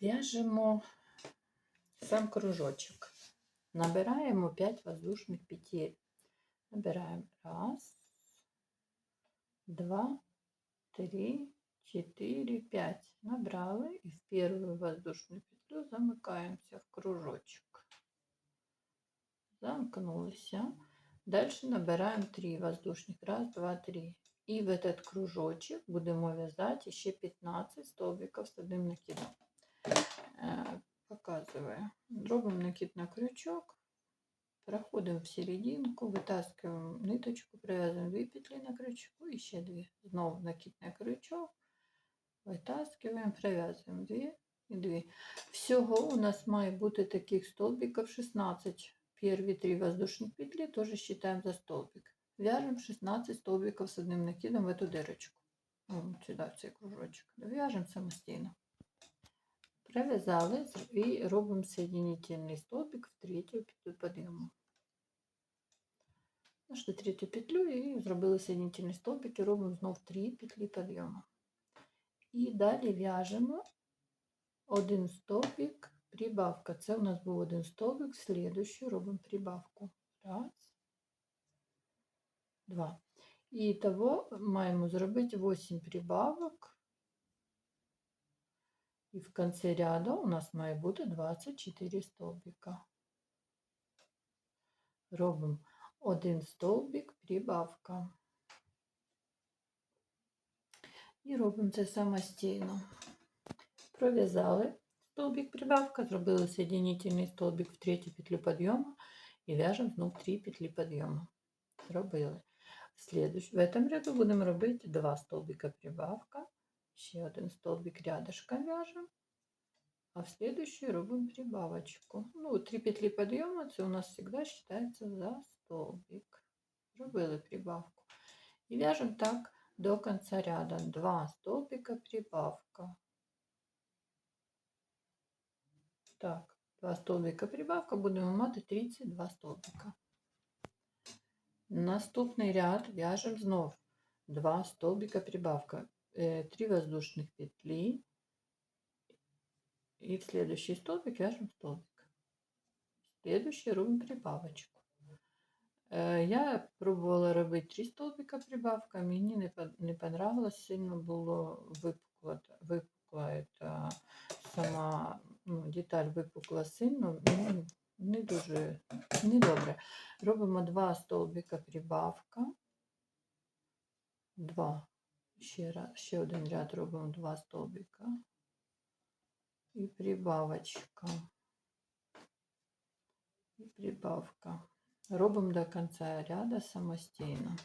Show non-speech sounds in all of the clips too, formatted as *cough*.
В'яжемо сам кружочок. Набираємо 5 воздушних петель. Набираємо раз, два, три, четыре, пять. Набрали и в первую воздушную петлю замыкаемся в кружочек. Замкнулися. Дальше набираем 3 воздушных. Раз, два, три. И в этот кружочек будемо вязать еще 15 столбиков с одним накидом. Е, Показываю. Робимо накид на крючок. Проходимо в серединку, витаскиваємо ниточку, прив'язуємо дві петлі на крючку і ще дві. Знову накид на крючок, витаскиваємо, прив'язуємо дві і дві. Всього у нас має бути таких столбиків 16. Перві три воздушні петлі теж вважаємо за столбик. В'яжемо 16 столбиків з одним накидом в эту дирочку. О, сюди, в цей кружочок. В'яжемо самостійно. Прив'язали і робимо соединительний столбик в третю петлю підйому. Нашли третю петлю і зробили соединительний столбик і робимо знов 3 петлі підйому. І далі в'яжемо один стовбик, прибавка. Це у нас був один стовбик, слідуючий робимо прибавку. Раз, два. І того маємо зробити 8 прибавок. І в кінці ряду у нас має бути 24 стовбика. Робимо один стовбик, прибавка. І робимо це самостійно. Пров'язали столбик прибавка, зробили соединительний столбик в третю петлю підйому і в'яжемо знов 3 петлі підйому. Зробили. Следующ... В этом ряду будемо робити два столбика прибавка, ще один столбик рядышком в'яжемо, а в следующий робимо прибавочку. Ну, 3 петлі підйому це у нас завжди вважається за столбик. Робили прибавку. І в'яжемо так до конца ряда. Два столбика прибавка. Так, два столбика прибавка, будемо мати 32 столбика. Наступний ряд в'яжемо знов два столбика прибавка, э, 3 воздушных петли. И в следующий столбик вяжем столбик. Следующий робимо прибавочку. Е, Я пробувала робити 3 столбика прибавка, мені не, понравилось, сильно було випукло, випукла сама ну, деталь випукла сильно, не дуже не добре. Робимо 2 столбика прибавка. 2. Ще, раз, ще один ряд робимо 2 столбика. І прибавочка. І прибавка. Робимо до конца ряда самостійно.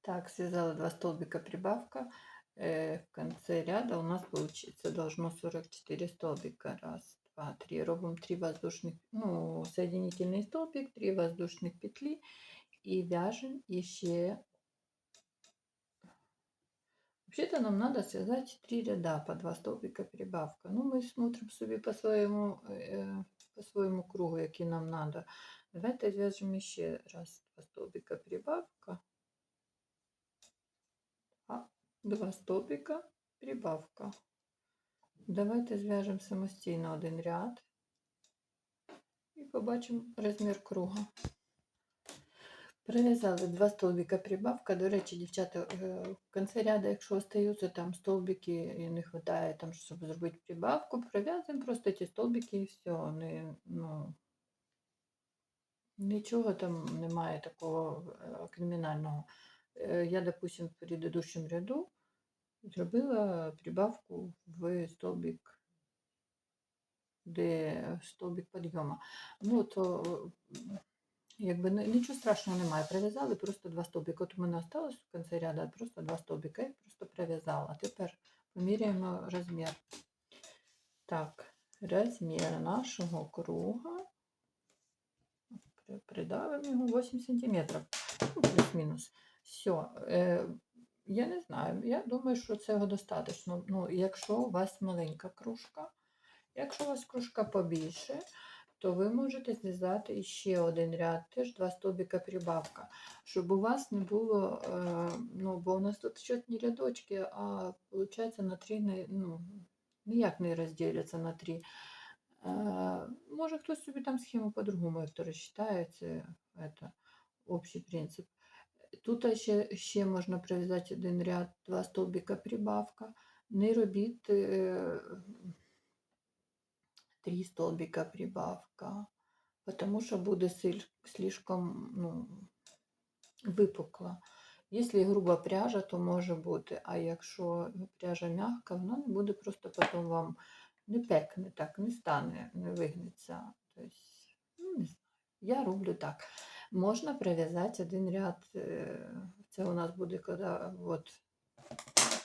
Так, связала два столбика прибавка. Э, в конце ряда у нас получится должно 44 столбика. Раз, два, три. Робим 3 воздушных, ну, соединительный столбик, 3 воздушных петли и вяжем еще. Вообще-то нам надо связать 3 ряда по 2 столбика прибавка. Ну, мы смотрим себе по своему, э, по своему кругу, який нам надо. Давайте зв'яжемо ще раз два столбика прибавка. А, два столбика прибавка. Давайте зв'яжемо самостійно один ряд і побачимо розмір круга. Прив'язали два столбика прибавка. До речі, дівчата, е, в кінці ряду, якщо остаються там столбики і не вистачає, там, щоб зробити прибавку, прив'язуємо просто ці столбики і все. Не, ну, Нічого там немає такого е, кримінального. Е, Я, допустим, в предыдущем ряду зробила прибавку в столбик, де столбик підйому. Ну, то якби нічого страшного немає. Прив'язали просто два столбика. От у мене осталось в кінці ряду просто два столбика, я просто прив'язала. Тепер поміряємо розмір. Так, розмір нашого круга. Придавимо його 8 сантиметрів. Ну, плюс-мінус. Все. Е, я не знаю. Я думаю, що цього достатньо. Ну, якщо у вас маленька кружка, якщо у вас кружка побільше, то ви можете зв'язати ще один ряд, теж два стовбика прибавка, щоб у вас не було, е, ну, бо у нас тут щотні рядочки, а виходить на три, ну, ніяк не розділяться на три. Е, Може, хтось собі там схему по-другому то розчитає, це, це общий принцип. Тут ще, ще можна прив'язати один ряд, два стовбика прибавка. Не робіть е, три столбика прибавка, потому що буде слишком ну, випукла. Якщо груба пряжа, то може бути, а якщо пряжа м'яка, вона не буде просто потім вам не пекне так, не стане, не вигнеться. Тобто, ну, не знаю. Я роблю так. Можна прив'язати один ряд. Це у нас буде коли от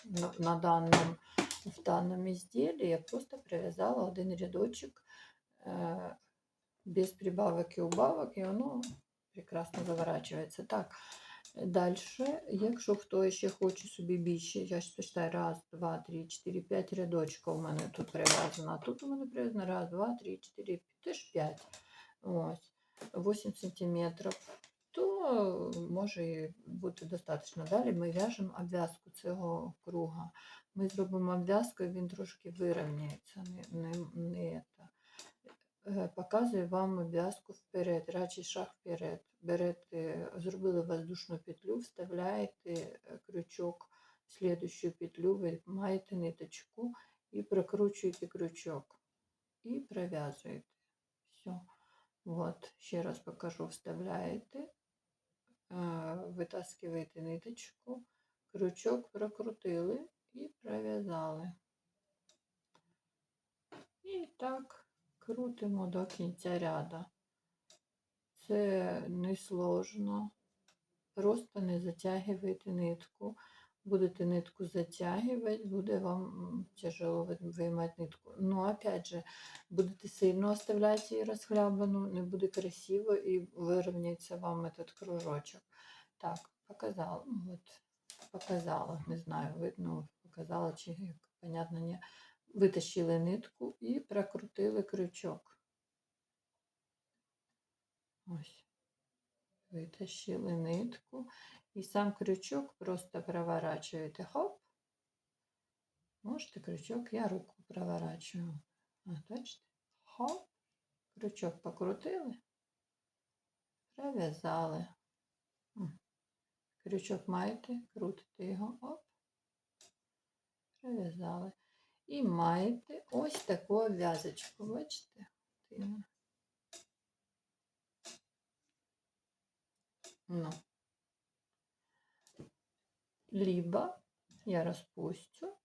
на, на даному, в даному ізделі я просто прив'язала один рядочок е, без прибавок і убавок, і воно прекрасно заворачується. Так, далі, якщо хто ще хоче собі більше, я ж почитаю раз, два, три, чотири, п'ять рядочків у мене тут прив'язано, а тут у мене прив'язано. Раз, два, три, чотири, теж п'ять. Ось, 8 сантиметрів то може бути достатньо. Далі ми в'яжемо обв'язку цього круга. Ми зробимо обв'язку, і він трошки вирівняється. Не, не, не це. Показую вам обв'язку вперед, радший шаг вперед. Берете, зробили воздушну петлю, вставляєте е, крючок в слідущу петлю, ви маєте ниточку і прокручуєте крючок. І пров'язуєте. Все. Вот, ще раз покажу, вставляєте, витаскиваєте ниточку, крючок прокрутили і пров'язали. І так крутимо до кінця ряда. Це не сложно. Просто не затягуйте нитку. Будете нитку затягувати, буде вам тяжело виймати нитку. Ну, опять же, будете сильно оставляти її розхлябану, не буде красиво і вирівняється вам этот кружочок. Так, показала. ну, От, показала, не знаю, видно, показала, чи як, понятно, ні. Витащили нитку і прокрутили крючок. Ось. Витащили нитку. І сам крючок просто проворачуєте. Хоп. Можете крючок, я руку проворачую. А, бачите? Хоп. Крючок покрутили. Пров'язали. Крючок маєте, крутите його. Оп. Пров'язали. І маєте ось таку обв'язочку. Бачите? Ну. Либо я розпустю,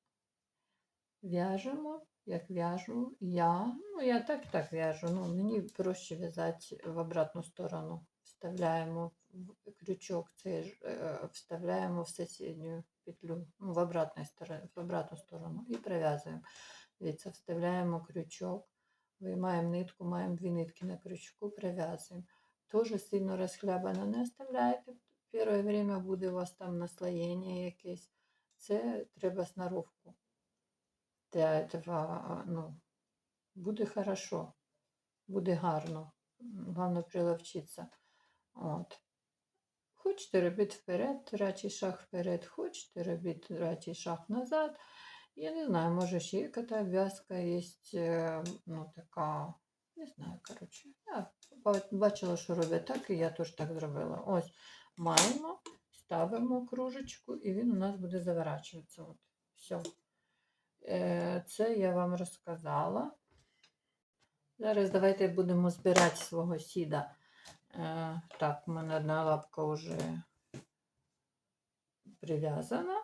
в'яжемо, як в'яжу я. Ну, я так і так в'яжу. Ну, мені проще в'язати в обратну сторону. Вставляємо в крючок, цей е, вставляємо в сусідню петлю, ну, в, обратну сторону, в обратну сторону і пров'язуємо. Дивіться, вставляємо крючок, виймаємо нитку, маємо дві нитки на крючку, пров'язуємо. Тоже сильно розхлябано не оставляйте. Перше время буде у вас там наслоєння якесь. Це треба сноровку. Для этого, ну, буде хорошо, буде гарно. Головне приловчитися. От. Хочете робити вперед, радший шаг вперед, хочете робити радший шаг назад. Я не знаю, може ще якась обв'язка є, е, ну така, не знаю, коротше. Я бачила, що роблять так, і я теж так зробила. Ось маємо, ставимо кружечку, і він у нас буде заворачуватися. От. Все. Е, Це я вам розказала. Зараз давайте будемо збирати свого сіда. Е, Так, у мене одна лапка вже прив'язана.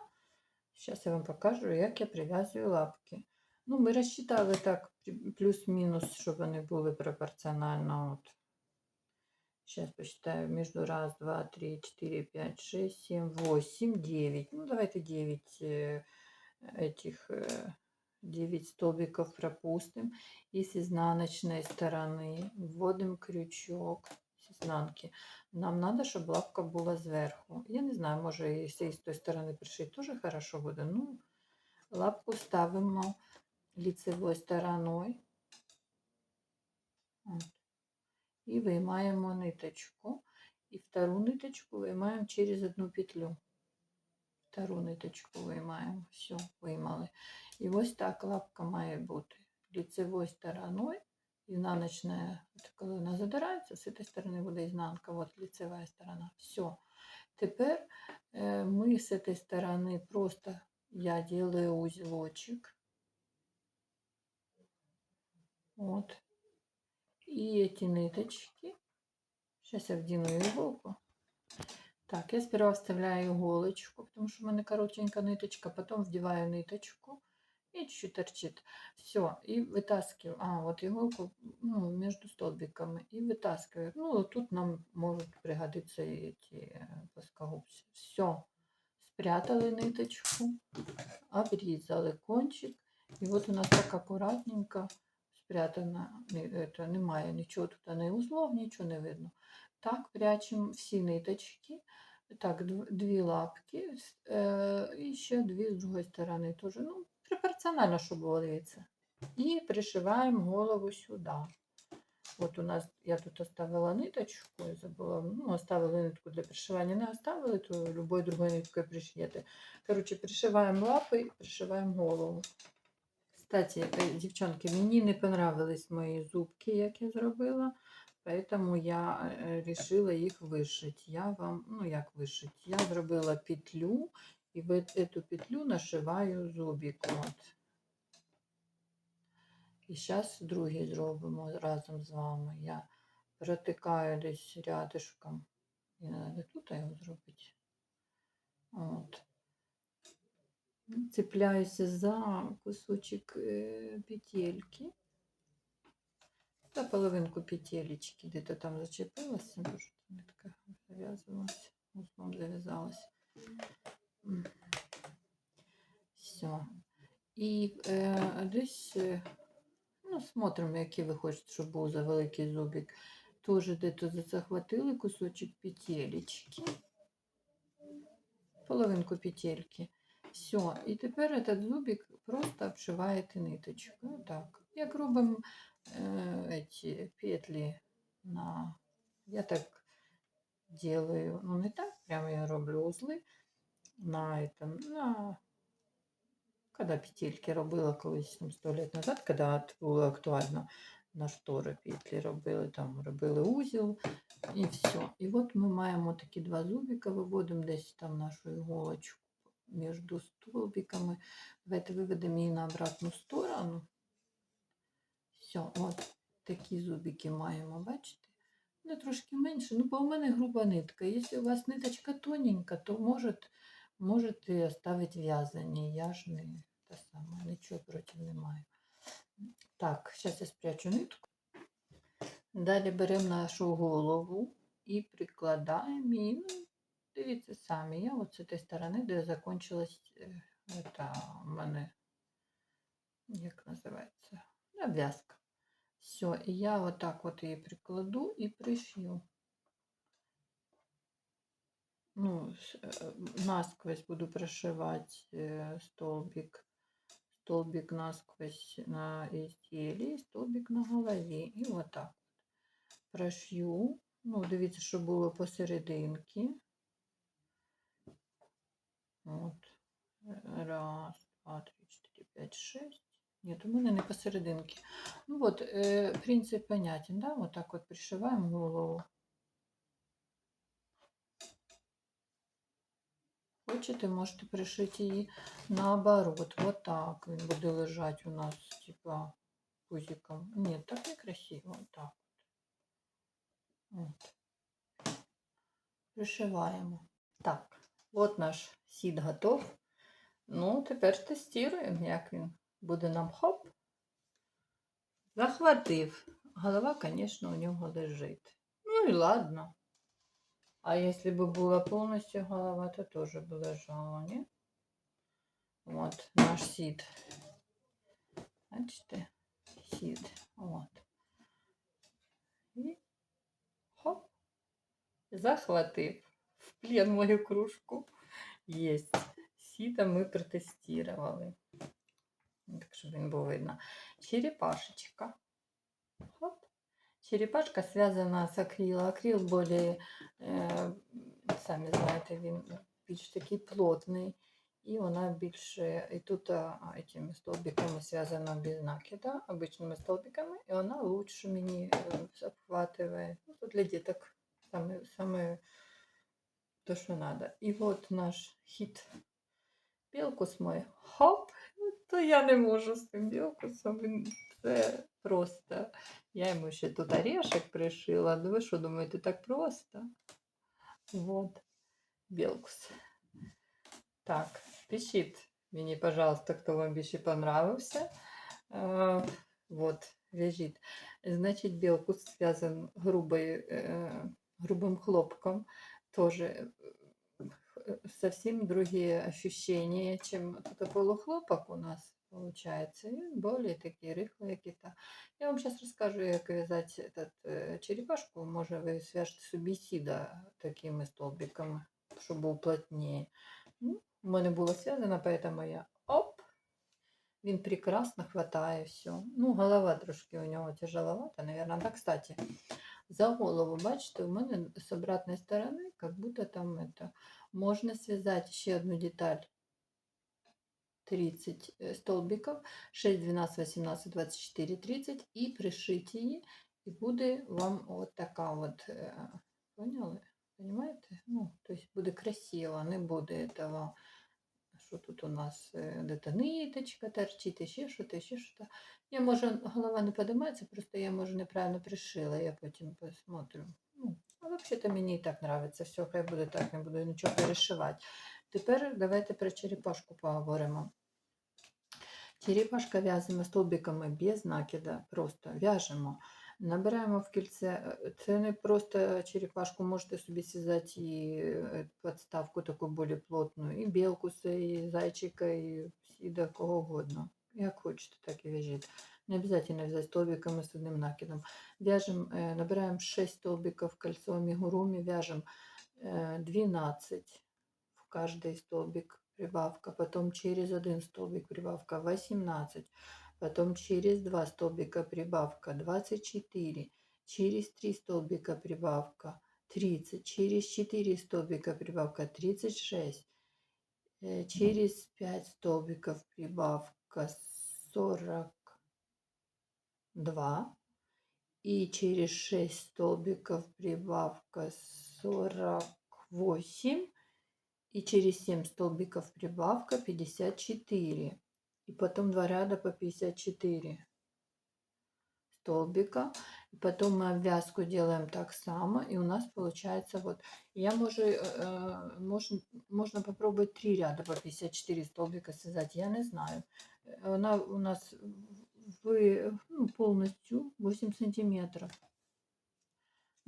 Зараз я вам покажу, як я прив'язую лапки. Ну, ми розчитали так плю- плюс-мінус, щоб вони були пропорціонально. От. Сейчас посчитаю между раз, два, три, четыре, пять, шесть, семь, восемь, девять. Ну, давайте девять э, этих, э, девять столбиков пропустим. И с изнаночной стороны вводим крючок с изнанки. Нам надо, чтобы лапка была сверху. Я не знаю, может, если с той стороны пришить, тоже хорошо будет. Ну, лапку ставимо лицевой стороной. От. І виймаємо ниточку. І втору ниточку виймаємо через одну петлю. Втору ниточку виймаємо. Все, виймали. І ось так лапка має бути лицевой стороною. Изнаночная, от коли вона задирається, з цієї сторони буде ізнанка, от лицевая сторона. Все. Тепер е, ми з цієї сторони просто я делаю узелочек. Вот. И эти ниточки. Сейчас я вдену иголку. Так, я сперва вставляю иголочку, потому что у меня коротенькая ниточка, потом вдеваю ниточку и чуть-чуть торчит. Все, и вытаскиваю. А, вот иголку ну, между столбиками и вытаскиваю. Ну, тут нам могут пригодиться и эти э, плоскогубцы. Все, спрятали ниточку, обрезали кончик. И вот у нас так аккуратненько спрятано. Ні- Это, немає нічого тут, не узлов, нічого не видно. Так, прячемо всі ниточки. Так, дв- дві лапки с- е, і ще дві з другої сторони. Теж, ну, пропорціонально, щоб було. І пришиваємо голову сюди. От у нас, я тут оставила ниточку, я забула, ну, оставила нитку для пришивання, не оставили, то любой другой ниткою пришьєте. Коротше, пришиваємо лапи і пришиваємо голову. Кстати, е, дівчонки, мені не понравились мої зубки, як я зробила, поэтому я е, решила їх вишити. Я вам, ну як вишити? Я зробила петлю і в эту петлю нашиваю зубик. От. І зараз другий зробимо разом з вами. Я протикаю десь рядишком. І треба тут його зробити. От. Цепляюся за кусочек э, петельки. За половинку петелечки. Где-то там зачепилась. Дуже нитка зав'язувалась. Узлом зав'язалась. Все. І е, десь, е, ну, смотримо, який ви хочете, щоб був за великий зубик. Тоже де-то захватили кусочек петелечки. Половинку петельки. Все. І тепер этот зубик просто обшиваєте ниточкою. Так. Як робимо е, ці петлі на. Я так делаю. Ну, не так, прямо я роблю узли на этом, на когда петельки робила колись там, 100 лет назад, когда було актуально на штори петлі робили, там робили узіл і все. І от ми маємо такі два зубика, виводимо десь там нашу іголочку між столбиками. Давайте виведемо її на обратну сторону. Все, от такі зубики маємо, бачите? Вони трошки менше, ну, бо у мене груба нитка. Якщо у вас ниточка тоненька, то можете, можете оставити в'язані. Я ж не те саме, нічого проти не маю. Так, зараз я спрячу нитку. Далі беремо нашу голову і прикладаємо її. Ну, дивіться самі, я от з цієї сторони, де закончилась е, ета, у мене, як називається, обв'язка. Все, і я отак от її прикладу і пришью. Ну, е, насквозь буду прошивати е, столбик. Столбик насквозь на изделии, столбик на голові. І отак от прошью. Ну, дивіться, щоб було посерединки. От. Раз, два, три, чотири, п'ять, шесть. Нет, у мене не посерединки. Ну от, принцип понятен, да? Вот так от пришиваємо голову. Хочете, можете пришити її наоборот. Вот так він буде лежати у нас, типа, пузиком. Ні, так не красиво. Вот так. От. Пришиваємо. Так, от наш сід готов. Ну, тепер тестуємо, як він буде нам хоп. Захватив. Голова, звісно, у нього лежить. Ну і ладно. А если бы была полностью голова, то тоже бы лежала, не? Вот наш сид. Бачите? Сид. Вот. І хоп. Захватив в плен мою кружку. Есть. Сіда ми протестували. Так, щоб він був видно. Черепашечка. Хоп. Черепашка связана с акрилом. Акрил более, э, сами знаете, він більш такий плотний, і вона більше, і тут а, этими столбиками зв'язана без накида, обичними столбиками, і вона лучше мені е, обхватывает. Ну, тут для діток саме, саме то, що надо. І от наш хід білкус мой. Хоп! То я не можу з цим білкусом. Він це просто. Я йому ще тут орешек пришила. Ну ви що думаєте, так просто? Вот. Білкус. Так, пишіть мені, пожалуйста, хто вам більше понравився. Е, вот, вяжіть. Значить, білкус зв'язан грубою, е, грубим хлопком. Тоже э, совсем другие ощущения, чем это полухлопок у нас получается. И он более такие рыхлые какие-то. Я вам сейчас расскажу, как вязать этот э, черепашку. Может, вы свяжете собі сіда такими столбиками, щоб був плотнее. Ну, у мене було зв'язано, поэтому я оп, він прекрасно хватає все. Ну, голова трошки у нього тяжеловата, наверное. Да, кстати, за голову, бачите, у мене з обратної сторони, как будто там это, можно связать еще одну деталь 30 э, столбиков, 6, 12, 18, 24, 30 і пришить її, і буде вам от така от, е, поняли? Понимаете? Ну, то есть буде красиво, не буде этого, що тут у нас е, де-то ниточка торчить, ще що-то, ще що-то. Я, може, голова не подимається, просто я, може, неправильно пришила, я потім посмотрю. Ну, а взагалі-то мені і так подобається, все, хай буде так, не буду нічого перешивати. Тепер давайте про черепашку поговоримо. Черепашка в'язана столбиками без накида, просто в'яжемо. Набираємо в кільце. е, Це не просто черепашку, можете собі зв'язати і е, подставку таку більш плотну, і білкуса, і зайчика, і, і до кого угодно. Як хочете, так і в'яжіть. Не обязательно взять столбиками с одним накидом. Вяжем, э, набираем 6 столбиков кольцо амигуруми, вяжем э, 12 в каждый столбик прибавка, потом через один столбик прибавка 18, Потом через 2 столбика прибавка 24, через 3 столбика прибавка 30, через 4 столбика прибавка 36, э, через 5 столбиков прибавка 42 и через 6 столбиков прибавка 48 и через 7 столбиков прибавка 54 и потом два ряда по 54 столбика. И потом мы обвязку делаем так само и у нас получается вот. Я можу э, можно, можно попробовать три ряда по 54 столбика связать я не знаю. Э, она у нас вы ну, полностью 8 сантиметров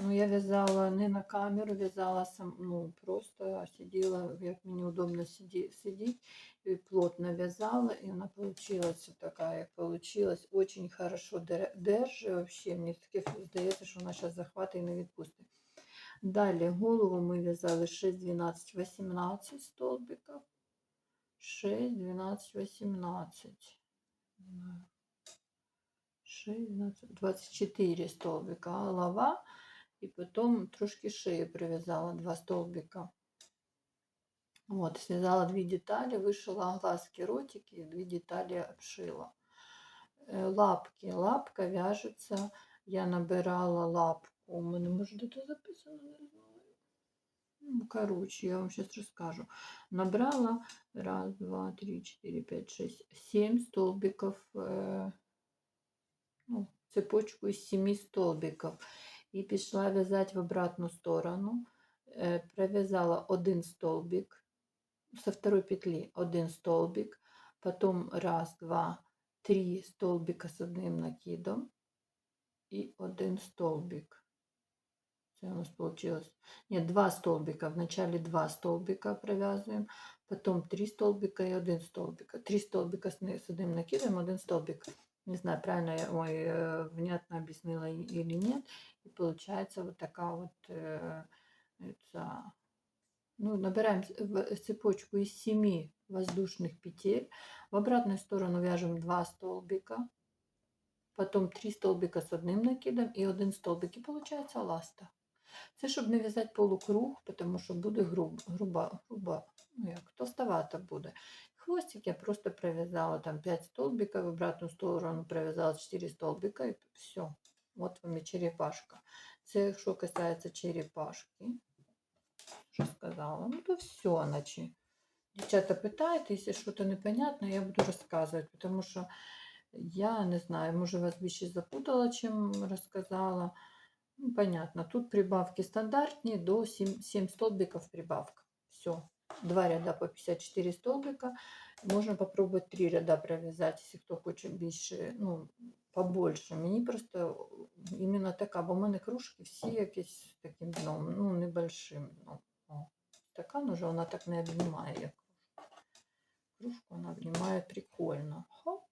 Ну, я в'язала не на камеру, в'язала сам, ну, просто сиділа, як мені удобно сиді, сидіти, і плотно в'язала, і вона получилась така, як получилась. Очень хорошо дер- держи вообще. Мені таке здається, що вона зараз захватить і не відпустить. Далі голову ми в'язали 6, 12, 18 столбиків. 6, 12, 18. 6, 12, 24 столбика. Голова. И потом трошки шеи прив'язала два столбика, вот Связала две детали, вышила глазки, ротики две детали обшила. Э, лапки. Лапка вяжется, Я набирала лапку. У ну, мене, може, де записано, не знаю. Ну, коротше, я вам сейчас расскажу, Набрала раз, два, три, четыре, п'ять, шість, сім столбиків, э, ну, цепочку из семи столбиков. І пішла в'язати в обратну сторону. Е, Пров'язала один столбик, со второй петли один столбик, потом раз, два, три столбика з одним накидом і один столбик. Це у нас получилось. Нет, два столбика. Вначале два столбика провязываем, потом три столбика и один столбик. Три столбика с с одним накидом, один столбик. Не знаю, правильно я ой, э, внятно объяснила и- или нет. И получается вот такая вот э, это, ну, набираем с- в- цепочку из семи воздушных петель. В обратную сторону вяжем два столбика, потом три столбика с одним накидом и один столбик. И получается ласта. Це щоб не в'язати полукруг, тому що буде груб, груба, груба, ну як, товстовато буде. Хвостик я просто провязала там 5 столбиков, в обратную сторону провязала 4 столбика и все. Вот вам і черепашка. Це що касається черепашки. Що сказала? Ну то все, наче. Дівчата питають, якщо щось непонятно, я буду розказувати, тому що я не знаю, може вас більше запутала, чим розказала. Ну, понятно. Тут прибавки стандартні до 7, 7 столбиков прибавка. Все. Два ряда по 54 столбика. Можна попробовать три ряда пров'язати, якщо хто хоче більше, ну, побольше. Мені просто іменно така, бо в мене кружки всі якісь таким дном, ну, небольшим дном. О, стакан уже вона так не обнімає, як кружку. Кружку вона обнімає прикольно. Хоп.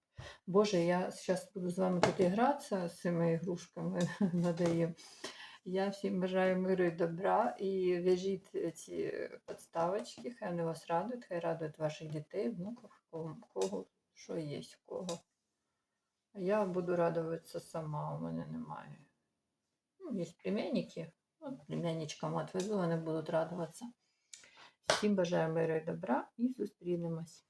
Боже, я зараз буду з вами тут гратися з цими ігрушками *laughs* надаю. Я всім бажаю миру і добра і в'яжіть ці підставочки, хай вони вас радують, хай радують ваших дітей, внуків, кого, кого що є, кого. Я буду радуватися сама, у мене немає. Ну, є племянники, от племянничкам отвезу, вони будуть радуватися. Всім бажаю миру і добра і зустрінемось.